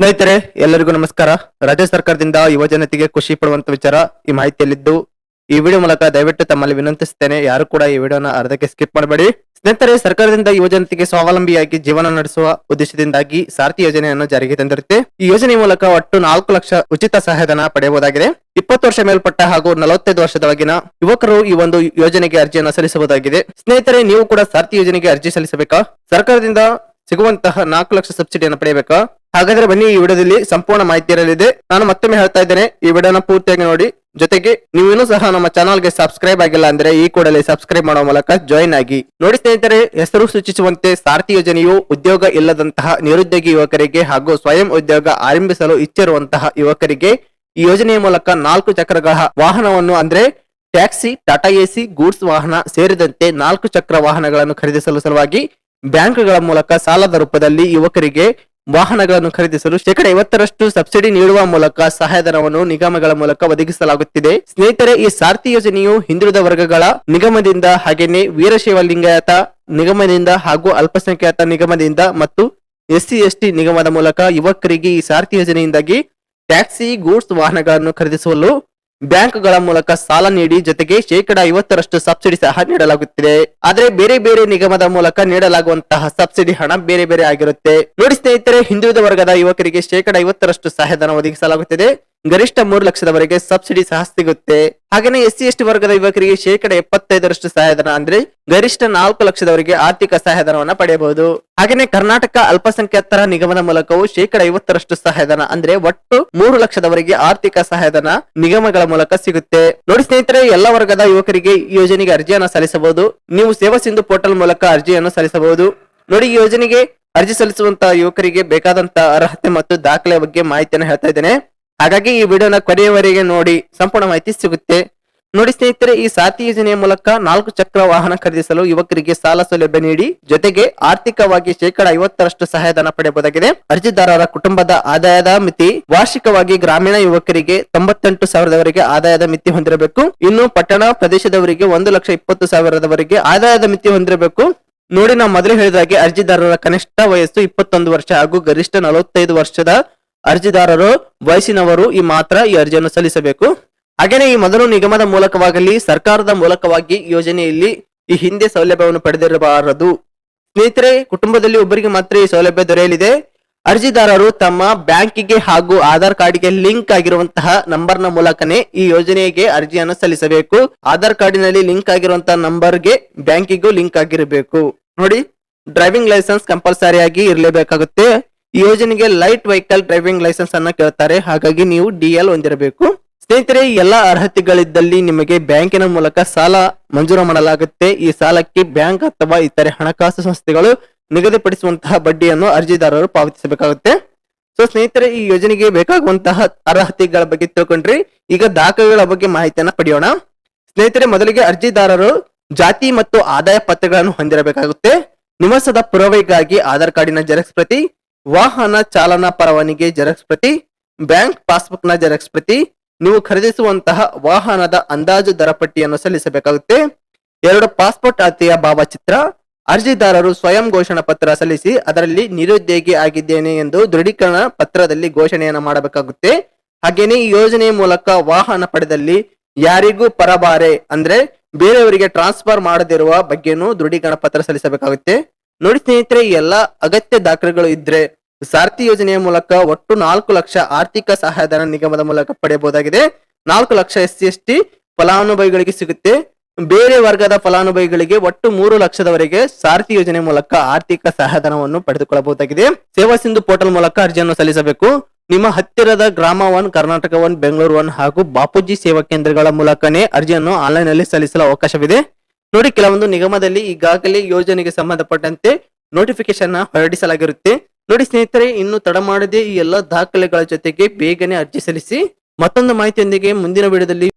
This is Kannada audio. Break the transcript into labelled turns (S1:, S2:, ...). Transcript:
S1: ಸ್ನೇಹಿತರೆ, ಎಲ್ಲರಿಗೂ ನಮಸ್ಕಾರ. ರಾಜ್ಯ ಸರ್ಕಾರದಿಂದ ಯುವ ಜನತೆಗೆ ಖುಷಿ ಪಡುವಂತ ವಿಚಾರ ಈ ಮಾಹಿತಿಯಲ್ಲಿದ್ದು, ಈ ವಿಡಿಯೋ ಮೂಲಕ ದಯವಿಟ್ಟು ತಮ್ಮಲ್ಲಿ ವಿನಂತಿಸುತ್ತೇನೆ, ಯಾರು ಕೂಡ ಈ ವಿಡಿಯೋನ ಅರ್ಧಕ್ಕೆ ಸ್ಕಿಪ್ ಮಾಡಬೇಡಿ. ಸ್ನೇಹಿತರೆ, ಸರ್ಕಾರದಿಂದ ಯುವ ಜನತೆಗೆ ಸ್ವಾವಲಂಬಿಯಾಗಿ ಜೀವನ ನಡೆಸುವ ಉದ್ದೇಶದಿಂದಾಗಿ ಸಾರ್ಥಿ ಯೋಜನೆಯನ್ನು ಜಾರಿಗೆ ತಂದಿರುತ್ತೆ. ಈ ಯೋಜನೆ ಮೂಲಕ ಒಟ್ಟು ನಾಲ್ಕು ಲಕ್ಷ ಉಚಿತ ಸಹಾಯಧನ ಪಡೆಯಬಹುದಾಗಿದೆ. ಇಪ್ಪತ್ತು ವರ್ಷ ಮೇಲ್ಪಟ್ಟ ಹಾಗೂ ನಲವತ್ತೈದು ವರ್ಷದೊಳಗಿನ ಯುವಕರು ಈ ಒಂದು ಯೋಜನೆಗೆ ಅರ್ಜಿಯನ್ನು ಸಲ್ಲಿಸಬಹುದಾಗಿದೆ. ಸ್ನೇಹಿತರೆ, ನೀವು ಕೂಡ ಸಾರ್ಥಿ ಯೋಜನೆಗೆ ಅರ್ಜಿ ಸಲ್ಲಿಸಬೇಕಾ? ಸರ್ಕಾರದಿಂದ ಸಿಗುವಂತಹ ನಾಲ್ಕು ಲಕ್ಷ ಸಬ್ಸಿಡಿಯನ್ನು ಪಡೆಯಬೇಕಾ? ಹಾಗಾದ್ರೆ ಬನ್ನಿ ಈ ವಿಡಿಯೋದಲ್ಲಿ ಸಂಪೂರ್ಣ ಮಾಹಿತಿ ಇರಲಿದೆ ನಾನು ಮತ್ತೊಮ್ಮೆ ಹೇಳ್ತಾ ಇದ್ದೇನೆ, ಈ ವಿಡಿಯೋನ ಪೂರ್ತಿಯಾಗಿ ನೋಡಿ. ಜೊತೆಗೆ ನೀವೇನು ಸಹ ನಮ್ಮ ಚಾನಲ್ಗೆ ಸಬ್ಸ್ಕ್ರೈಬ್ ಆಗಿಲ್ಲ ಅಂದ್ರೆ ಈ ಕೂಡಲೇ ಸಬ್ಸ್ಕ್ರೈಬ್ ಮಾಡುವ ಮೂಲಕ ಜಾಯಿನ್ ಆಗಿ. ನೋಡಿ ಸ್ನೇಹಿತರೆ, ಹೆಸರು ಸೂಚಿಸುವಂತೆ ಸಾರ್ಥಿ ಯೋಜನೆಯು ಉದ್ಯೋಗ ಇಲ್ಲದಂತಹ ನಿರುದ್ಯೋಗಿ ಯುವಕರಿಗೆ ಹಾಗೂ ಸ್ವಯಂ ಉದ್ಯೋಗ ಆರಂಭಿಸಲು ಇಚ್ಛಿರುವಂತಹ ಯುವಕರಿಗೆ ಈ ಯೋಜನೆಯ ಮೂಲಕ ನಾಲ್ಕು ಚಕ್ರಗಳ ವಾಹನವನ್ನು ಅಂದ್ರೆ ಟ್ಯಾಕ್ಸಿ, ಟಾಟಾ ಎಸಿ, ಗೂಡ್ಸ್ ವಾಹನ ಸೇರಿದಂತೆ ನಾಲ್ಕು ಚಕ್ರ ವಾಹನಗಳನ್ನು ಖರೀದಿಸಲು ಸಲುವಾಗಿ ಬ್ಯಾಂಕ್ಗಳ ಮೂಲಕ ಸಾಲದ ರೂಪದಲ್ಲಿ ಯುವಕರಿಗೆ ವಾಹನಗಳನ್ನು ಖರೀದಿಸಲು ಶೇಕಡ ಐವತ್ತರಷ್ಟು ಸಬ್ಸಿಡಿ ನೀಡುವ ಮೂಲಕ ಸಹಾಯಧನವನ್ನು ನಿಗಮಗಳ ಮೂಲಕ ಒದಗಿಸಲಾಗುತ್ತಿದೆ. ಸ್ನೇಹಿತರೆ, ಈ ಸಾರ್ಥಿ ಯೋಜನೆಯು ಹಿಂದುಳಿದ ವರ್ಗಗಳ ನಿಗಮದಿಂದ ಹಾಗೆಯೇ ವೀರಶೈವ ಲಿಂಗಾಯತ ನಿಗಮದಿಂದ ಹಾಗೂ ಅಲ್ಪಸಂಖ್ಯಾತ ನಿಗಮದಿಂದ ಮತ್ತು ಎಸ್ಸಿ, ಎಸ್ಟಿ ನಿಗಮದ ಮೂಲಕ ಯುವಕರಿಗೆ ಈ ಸಾರ್ಥಿ ಯೋಜನೆಯಿಂದಾಗಿ ಟ್ಯಾಕ್ಸಿ, ಗೂಡ್ಸ್ ವಾಹನಗಳನ್ನು ಖರೀದಿಸಲು ಬ್ಯಾಂಕ್ಗಳ ಮೂಲಕ ಸಾಲ ನೀಡಿ ಜೊತೆಗೆ ಶೇಕಡ ಐವತ್ತರಷ್ಟು ಸಬ್ಸಿಡಿ ಸಹ ನೀಡಲಾಗುತ್ತಿದೆ. ಆದರೆ ಬೇರೆ ಬೇರೆ ನಿಗಮದ ಮೂಲಕ ನೀಡಲಾಗುವಂತಹ ಸಬ್ಸಿಡಿ ಹಣ ಬೇರೆ ಬೇರೆ ಆಗಿರುತ್ತೆ. ನೋಡಿ ಸ್ನೇಹಿತರೆ, ಹಿಂದುಳಿದ ವರ್ಗದ ಯುವಕರಿಗೆ ಶೇಕಡ ಐವತ್ತರಷ್ಟು ಸಹಾಯಧನ ಒದಗಿಸಲಾಗುತ್ತಿದೆ. ಗರಿಷ್ಠ ಮೂರು ಲಕ್ಷದವರೆಗೆ ಸಬ್ಸಿಡಿ ಸಹ ಸಿಗುತ್ತೆ. ಹಾಗೆಯೇ ಎಸ್ಸಿ ಎಸ್ಟಿ ವರ್ಗದ ಯುವಕರಿಗೆ ಶೇಕಡ ಎಪ್ಪತ್ತೈದರಷ್ಟು ಸಹಾಯಧನ ಅಂದ್ರೆ ಗರಿಷ್ಠ ನಾಲ್ಕು ಲಕ್ಷದವರೆಗೆ ಆರ್ಥಿಕ ಸಹಾಯಧನವನ್ನ ಪಡೆಯಬಹುದು. ಹಾಗೆಯೇ ಕರ್ನಾಟಕ ಅಲ್ಪಸಂಖ್ಯಾತರ ನಿಗಮದ ಮೂಲಕವೂ ಶೇಕಡ ಐವತ್ತರಷ್ಟು ಸಹಾಯಧನ ಅಂದ್ರೆ ಒಟ್ಟು ಮೂರು ಲಕ್ಷದವರೆಗೆ ಆರ್ಥಿಕ ಸಹಾಯಧನ ನಿಗಮಗಳ ಮೂಲಕ ಸಿಗುತ್ತೆ. ನೋಡಿ ಸ್ನೇಹಿತರೆ, ಎಲ್ಲ ವರ್ಗದ ಯುವಕರಿಗೆ ಈ ಯೋಜನೆಗೆ ಅರ್ಜಿಯನ್ನು ಸಲ್ಲಿಸಬಹುದು. ನೀವು ಸೇವಾ ಸಿಂಧು ಪೋರ್ಟಲ್ ಮೂಲಕ ಅರ್ಜಿಯನ್ನು ಸಲ್ಲಿಸಬಹುದು. ನೋಡಿ, ಈ ಯೋಜನೆಗೆ ಅರ್ಜಿ ಸಲ್ಲಿಸುವಂತಹ ಯುವಕರಿಗೆ ಬೇಕಾದಂತಹ ಅರ್ಹತೆ ಮತ್ತು ದಾಖಲೆ ಬಗ್ಗೆ ಮಾಹಿತಿಯನ್ನು ಹೇಳ್ತಾ ಇದ್ದೇನೆ. ಹಾಗಾಗಿ ಈ ವಿಡಿಯೋನ ಕೊನೆಯವರೆಗೆ ನೋಡಿ, ಸಂಪೂರ್ಣ ಮಾಹಿತಿ ಸಿಗುತ್ತೆ. ನೋಡಿ ಸ್ನೇಹಿತರೆ, ಈ ಸಾತಿ ಯೋಜನೆಯ ಮೂಲಕ ನಾಲ್ಕು ಚಕ್ರ ವಾಹನ ಖರೀದಿಸಲು ಯುವಕರಿಗೆ ಸಾಲ ಸೌಲಭ್ಯ ನೀಡಿ, ಜೊತೆಗೆ ಆರ್ಥಿಕವಾಗಿ ಶೇಕಡ ಐವತ್ತರಷ್ಟು ಸಹಾಯಧನ ಪಡೆಯಬಹುದಾಗಿದೆ. ಅರ್ಜಿದಾರರ ಕುಟುಂಬದ ಆದಾಯದ ಮಿತಿ, ವಾರ್ಷಿಕವಾಗಿ ಗ್ರಾಮೀಣ ಯುವಕರಿಗೆ ತೊಂಬತ್ತೆಂಟು ಸಾವಿರದವರೆಗೆ ಆದಾಯದ ಮಿತಿ ಹೊಂದಿರಬೇಕು. ಇನ್ನು ಪಟ್ಟಣ ಪ್ರದೇಶದವರಿಗೆ ಒಂದು ಲಕ್ಷ ಇಪ್ಪತ್ತು ಸಾವಿರದವರೆಗೆ ಆದಾಯದ ಮಿತಿ ಹೊಂದಿರಬೇಕು. ನೋಡಿ, ನಾವು ಮೊದಲೇ ಹೇಳಿದಾಗೆ ಅರ್ಜಿದಾರರ ಕನಿಷ್ಠ ವಯಸ್ಸು ಇಪ್ಪತ್ತೊಂದು ವರ್ಷ ಹಾಗೂ ಗರಿಷ್ಠ ನಲವತ್ತೈದು ವರ್ಷದ ಅರ್ಜಿದಾರರು ವಯಸ್ಸಿನವರು ಈ ಮಾತ್ರ ಈ ಅರ್ಜಿಯನ್ನು ಸಲ್ಲಿಸಬೇಕು. ಹಾಗೆಯೇ ಈ ಮೊದಲು ನಿಗಮದ ಮೂಲಕವಾಗಲಿ, ಸರ್ಕಾರದ ಮೂಲಕವಾಗಿ ಯೋಜನೆಯಲ್ಲಿ ಈ ಹಿಂದೆ ಸೌಲಭ್ಯವನ್ನು ಪಡೆದಿರಬಾರದು. ಸ್ನೇಹಿತರೆ, ಕುಟುಂಬದಲ್ಲಿ ಒಬ್ಬರಿಗೆ ಮಾತ್ರ ಈ ಸೌಲಭ್ಯ ದೊರೆಯಲಿದೆ. ಅರ್ಜಿದಾರರು ತಮ್ಮ ಬ್ಯಾಂಕಿಗೆ ಹಾಗೂ ಆಧಾರ್ ಕಾರ್ಡ್ಗೆ ಲಿಂಕ್ ಆಗಿರುವಂತಹ ನಂಬರ್ನ ಮೂಲಕನೇ ಈ ಯೋಜನೆಗೆ ಅರ್ಜಿಯನ್ನು ಸಲ್ಲಿಸಬೇಕು. ಆಧಾರ್ ಕಾರ್ಡಿನಲ್ಲಿ ಲಿಂಕ್ ಆಗಿರುವಂತಹ ನಂಬರ್ಗೆ ಬ್ಯಾಂಕಿಗೂ ಲಿಂಕ್ ಆಗಿರಬೇಕು. ನೋಡಿ, ಡ್ರೈವಿಂಗ್ ಲೈಸೆನ್ಸ್ ಕಂಪಲ್ಸರಿಯಾಗಿ ಇರಲೇಬೇಕಾಗುತ್ತೆ. ಈ ಯೋಜನೆಗೆ ಲೈಟ್ ವೆಹಿಕಲ್ ಡ್ರೈವಿಂಗ್ ಲೈಸೆನ್ಸ್ ಅನ್ನ ಕೇಳ್ತಾರೆ. ಹಾಗಾಗಿ ನೀವು ಡಿ ಎಲ್ ಹೊಂದಿರಬೇಕು. ಸ್ನೇಹಿತರೆ, ಎಲ್ಲಾ ಅರ್ಹತೆಗಳಿದ್ದಲ್ಲಿ ನಿಮಗೆ ಬ್ಯಾಂಕಿನ ಮೂಲಕ ಸಾಲ ಮಂಜೂರು ಮಾಡಲಾಗುತ್ತೆ. ಈ ಸಾಲಕ್ಕೆ ಬ್ಯಾಂಕ್ ಅಥವಾ ಇತರೆ ಹಣಕಾಸು ಸಂಸ್ಥೆಗಳು ನಿಗದಿಪಡಿಸುವಂತಹ ಬಡ್ಡಿಯನ್ನು ಅರ್ಜಿದಾರರು ಪಾವತಿಸಬೇಕಾಗುತ್ತೆ. ಸೊ ಸ್ನೇಹಿತರೆ, ಈ ಯೋಜನೆಗೆ ಬೇಕಾಗುವಂತಹ ಅರ್ಹತೆಗಳ ಬಗ್ಗೆ ತಿಳ್ಕೊಂಡ್ರಿ. ಈಗ ದಾಖಲೆಗಳ ಬಗ್ಗೆ ಮಾಹಿತಿಯನ್ನ ಪಡೆಯೋಣ. ಸ್ನೇಹಿತರೆ, ಮೊದಲಿಗೆ ಅರ್ಜಿದಾರರು ಜಾತಿ ಮತ್ತು ಆದಾಯ ಪತ್ರಗಳನ್ನು ಹೊಂದಿರಬೇಕಾಗುತ್ತೆ. ನಿವಾಸದ ಪುರಾವೆಗಾಗಿ ಆಧಾರ್ ಕಾರ್ಡಿನ ಜೆರಾಕ್ಸ್ ಪ್ರತಿ ವಾಹನ ಚಾಲನಾ ಪರವಾನಿಗೆ ಜೆರಾಕ್ಸ್ ಪ್ರತಿ, ಬ್ಯಾಂಕ್ ಪಾಸ್ಬುಕ್ನ ಜೆರಾಕ್ಸ್ ಪ್ರತಿ, ನೀವು ಖರೀದಿಸುವಂತಹ ವಾಹನದ ಅಂದಾಜು ದರ ಪಟ್ಟಿಯನ್ನು ಸಲ್ಲಿಸಬೇಕಾಗುತ್ತೆ. ಎರಡು ಪಾಸ್ಪೋರ್ಟ್ ಅತಿಯ ಭಾವಚಿತ್ರ, ಅರ್ಜಿದಾರರು ಸ್ವಯಂ ಘೋಷಣಾ ಪತ್ರ ಸಲ್ಲಿಸಿ ಅದರಲ್ಲಿ ನಿರುದ್ಯೋಗಿ ಆಗಿದ್ದೇನೆ ಎಂದು ದೃಢೀಕರಣ ಪತ್ರದಲ್ಲಿ ಘೋಷಣೆಯನ್ನು ಮಾಡಬೇಕಾಗುತ್ತೆ. ಹಾಗೆಯೇ ಈ ಯೋಜನೆಯ ಮೂಲಕ ವಾಹನ ಪಡೆದಲ್ಲಿ ಯಾರಿಗೂ ಪರಬಾರೆ ಅಂದ್ರೆ ಬೇರೆಯವರಿಗೆ ಟ್ರಾನ್ಸ್ಫರ್ ಮಾಡದಿರುವ ಬಗ್ಗೆನೂ ದೃಢೀಕರಣ ಪತ್ರ ಸಲ್ಲಿಸಬೇಕಾಗುತ್ತೆ. ನೋಡಿ ಸ್ನೇಹಿತರೆ ಎಲ್ಲ ಅಗತ್ಯ ದಾಖಲೆಗಳು ಇದ್ರೆ ಸಾರಥಿ ಯೋಜನೆಯ ಮೂಲಕ ಒಟ್ಟು ನಾಲ್ಕು ಲಕ್ಷ ಆರ್ಥಿಕ ಸಹಾಯಧನ ನಿಗಮದ ಮೂಲಕ ಪಡೆಯಬಹುದಾಗಿದೆ. ನಾಲ್ಕು lakh S C S T ಫಲಾನುಭವಿಗಳಿಗೆ ಸಿಗುತ್ತೆ. ಬೇರೆ ವರ್ಗದ ಫಲಾನುಭವಿಗಳಿಗೆ ಒಟ್ಟು ಮೂರು ಲಕ್ಷದವರೆಗೆ ಸಾರಥಿ ಯೋಜನೆ ಮೂಲಕ ಆರ್ಥಿಕ ಸಹಾಯಧನವನ್ನು ಪಡೆದುಕೊಳ್ಳಬಹುದಾಗಿದೆ. ಸೇವಾ ಸಿಂಧು ಪೋರ್ಟಲ್ ಮೂಲಕ ಅರ್ಜಿಯನ್ನು ಸಲ್ಲಿಸಬೇಕು. ನಿಮ್ಮ ಹತ್ತಿರದ Grama one, Karnataka one, Bengaluru one ಹಾಗೂ ಬಾಪೂಜಿ ಸೇವಾ ಕೇಂದ್ರಗಳ ಮೂಲಕನೇ ಅರ್ಜಿಯನ್ನು ಆನ್ಲೈನ್ನಲ್ಲಿ ಸಲ್ಲಿಸಲು ಅವಕಾಶವಿದೆ. ನೋಡಿ ಕೆಲವೊಂದು ನಿಗಮದಲ್ಲಿ ಈಗಾಗಲೇ ಯೋಜನೆಗೆ ಸಂಬಂಧಪಟ್ಟಂತೆ ನೋಟಿಫಿಕೇಶನ್ ಹೊರಡಿಸಲಾಗಿರುತ್ತೆ. ನೋಡಿ ಸ್ನೇಹಿತರೆ, ಇನ್ನು ತಡ ಮಾಡದೆ ಈ ಎಲ್ಲ ದಾಖಲೆಗಳ ಜೊತೆಗೆ ಬೇಗನೆ ಅರ್ಜಿ ಸಲ್ಲಿಸಿ ಮತ್ತೊಂದು ಮಾಹಿತಿಯೊಂದಿಗೆ ಮುಂದಿನ ವಿಡಿಯೋದಲ್ಲಿ